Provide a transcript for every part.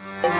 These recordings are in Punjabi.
ਐਸੀ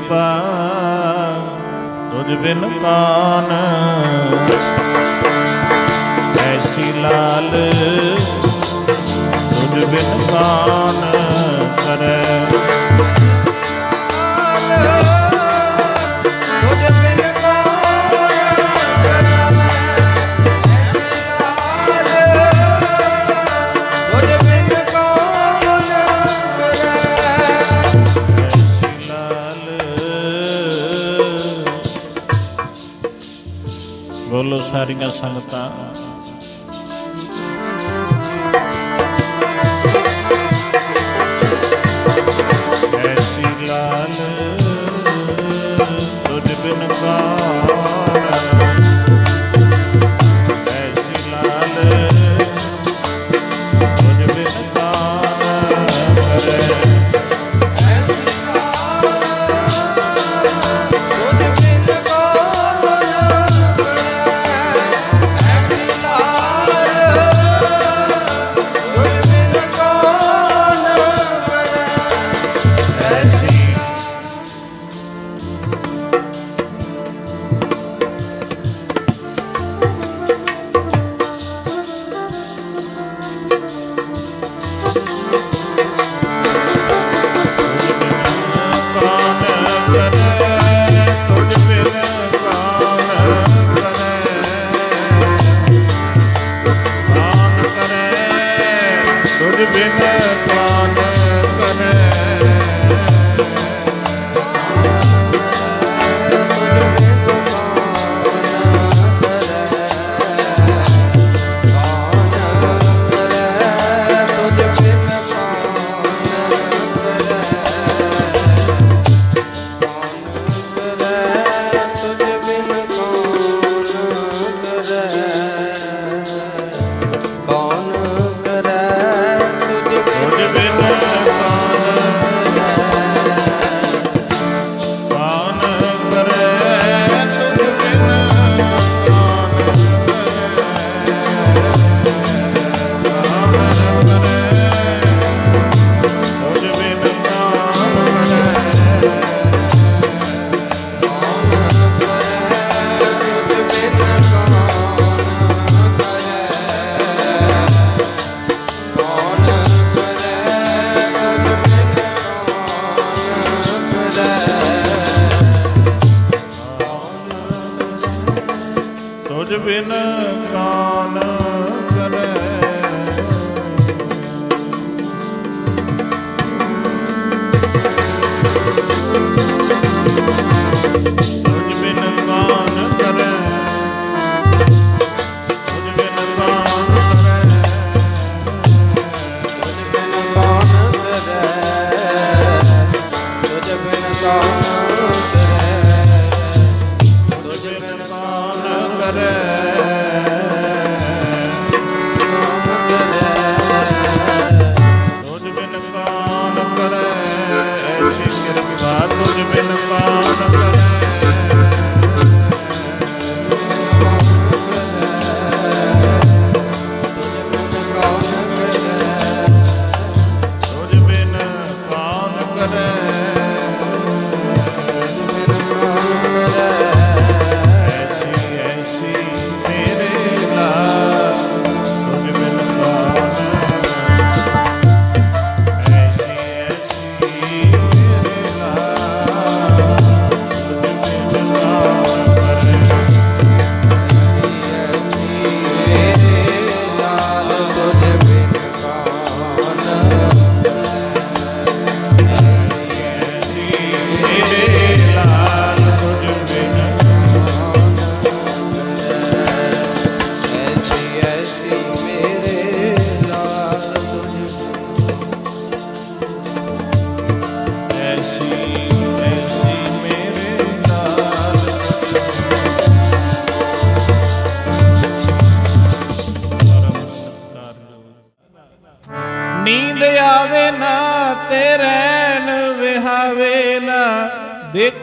ਕਿਰਪਾ ਤੁਝ ਬਿਨ ਕਾਨ। ਐਸੀ ਲਾਲ ਤੁਝ ਬਿਨ ਕਾਨ ਕਰੈ। ਬੋਲੋ ਸਾਰੀਆਂ ਸੰਗਤਾਂ। ਐਸੀ ਲਾਲ ਤੁਝ ਬਿਨ ਕਾ Amen. ਬਿਨ ਕਾਨ ਕਰੇ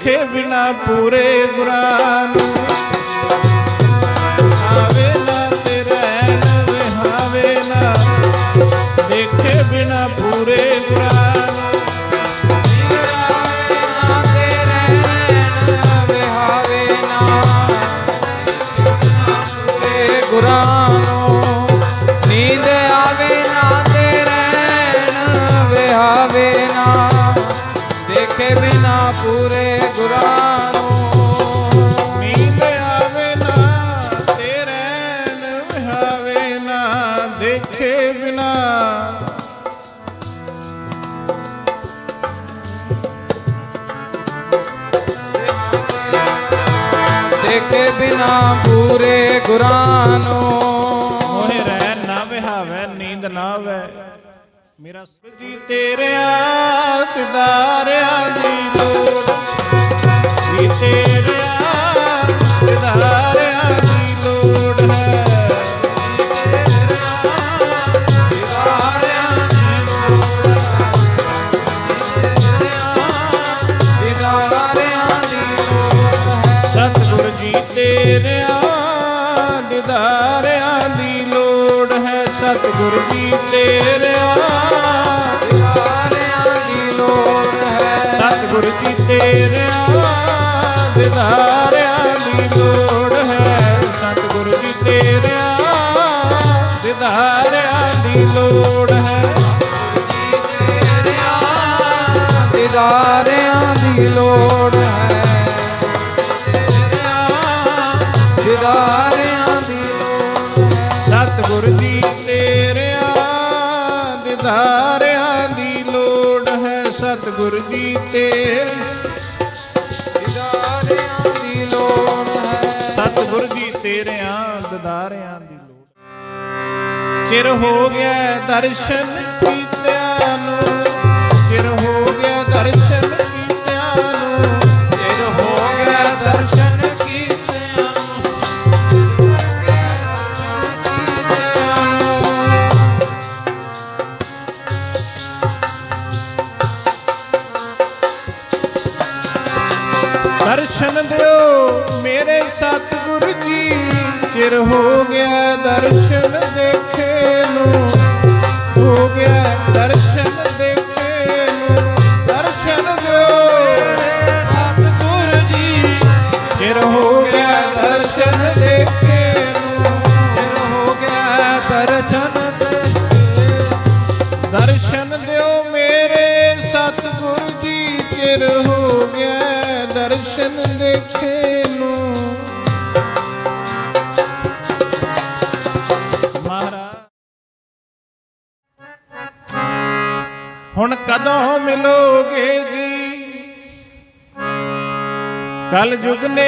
খেবিনা পুরে গুরান। ਕੇ ਬਿਨਾ ਪੂਰੇ ਗੁਰਾਂ ਨੂੰ। ਮੋਹਿ ਰਹਿ ਨਾ ਵਿਹਾਵੇ, ਨੀਂਦ ਨਾ ਆਵੇ। ਮੇਰਾ ਸੁਜੀ ਤੇਰਿਆ ਤਦਾਰਿਆ ਦੀ ਲੋੜ। ਜੀ ਤੇਰਿਆ ਤਦਾਰਿਆ ਦੀ ਲੋੜ ਹੈ। ਸਤਿਗੁਰ ਜੀ ਤੇਰਿਆ ਦੀ ਲੋੜ ਹੈ ਸਤਿਗੁਰ ਜੀ ਤੇਰਿਆ ਦੀ ਲੋੜ ਹੈ। ਸਤਿਗੁਰ ਜੀ ਤੇਰਿਆ ਦਿਦਾਰਿਆਂ ਦੀ ਲੋੜ ਤੇ ਤੇਰਿਆਂ ਦਿਦਾਰਿਆਂ ਦੀ ਚਿਰ ਹੋ ਗਿਆ ਦਰਸ਼ਨ ਕੀਤਿਆਂ ਨੂੰ ਚਿਰ ਹੋ ਫਿਰ ਹੋ ਗਿਆ ਦਰਸ਼ਨ ਦੇਖੇ ਨੂੰ, ਹੋ ਗਿਆ ਦਰਸ਼ਨ ਦੇਖੇ ਨੂੰ, ਦਰਸ਼ਨ ਜੋ ਸਤਿਗੁਰ ਜੀ, ਫਿਰ ਹੋ ਗਿਆ ਦਰਸ਼ਨ ਦੇਖੇ ਨੂੰ, ਫਿਰ ਹੋ ਗਿਆ ਦਰਸ਼ਨ ਦੇਖੇ। ਦਰਸ਼ਨ ਦਿਓ ਮੇਰੇ ਸਤਿਗੁਰ ਜੀ, ਫਿਰ ਹੋ ਗਿਆ ਦਰਸ਼ਨ ਦੇਖੇ অগ্নে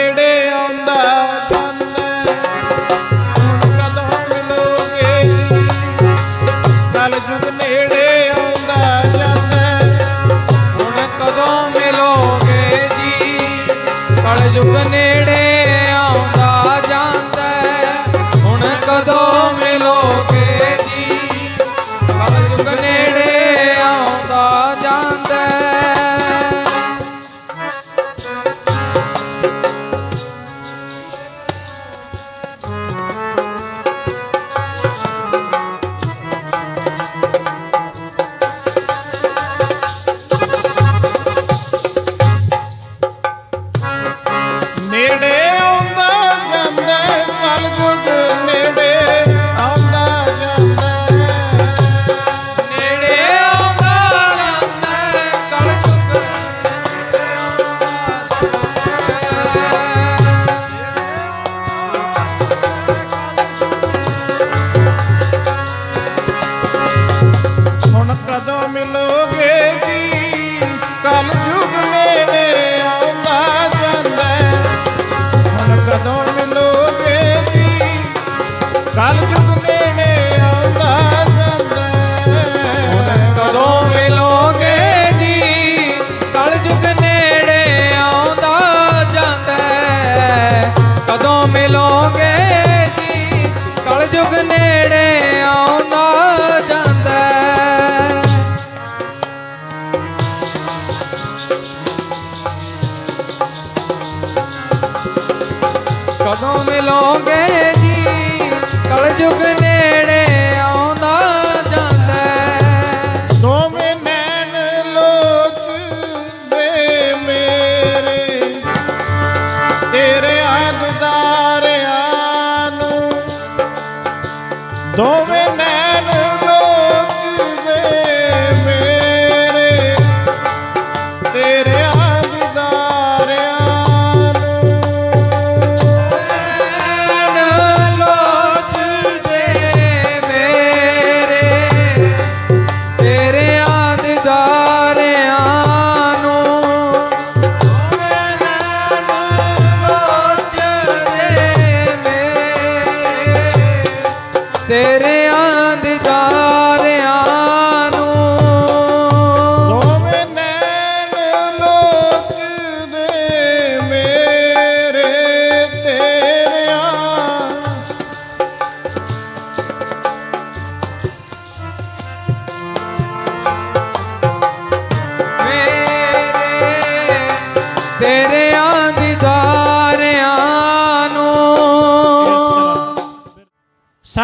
কদমে লগে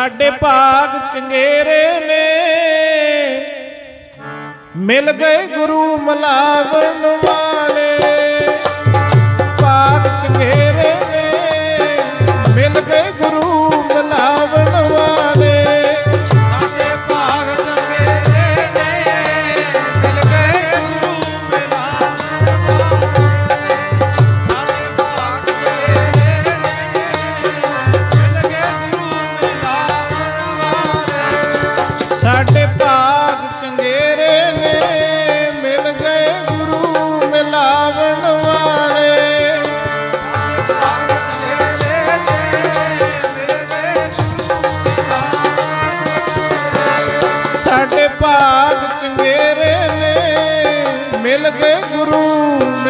ਸਾਡੇ ਭਾਗ ਚੰਗੇਰੇ ਨੇ। ਮਿਲ ਗਏ ਗੁਰੂ ਮਲਾਵਣ ਵਾ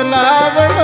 love.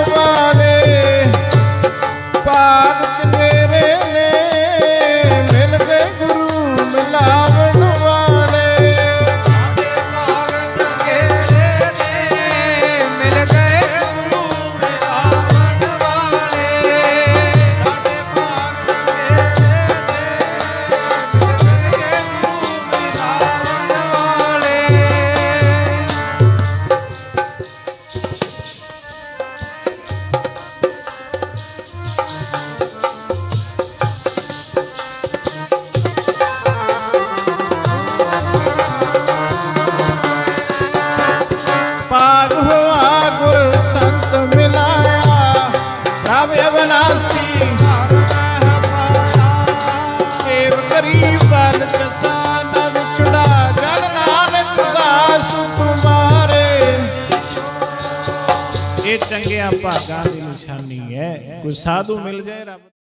ਚੰਗਿਆ ਭਾਗਾ ਦੀ ਨਿਸ਼ਾਨੀ ਹੈ। ਕੋਈ ਸਾਧੂ ਮਿਲ ਜਾਏ ਰੱਬ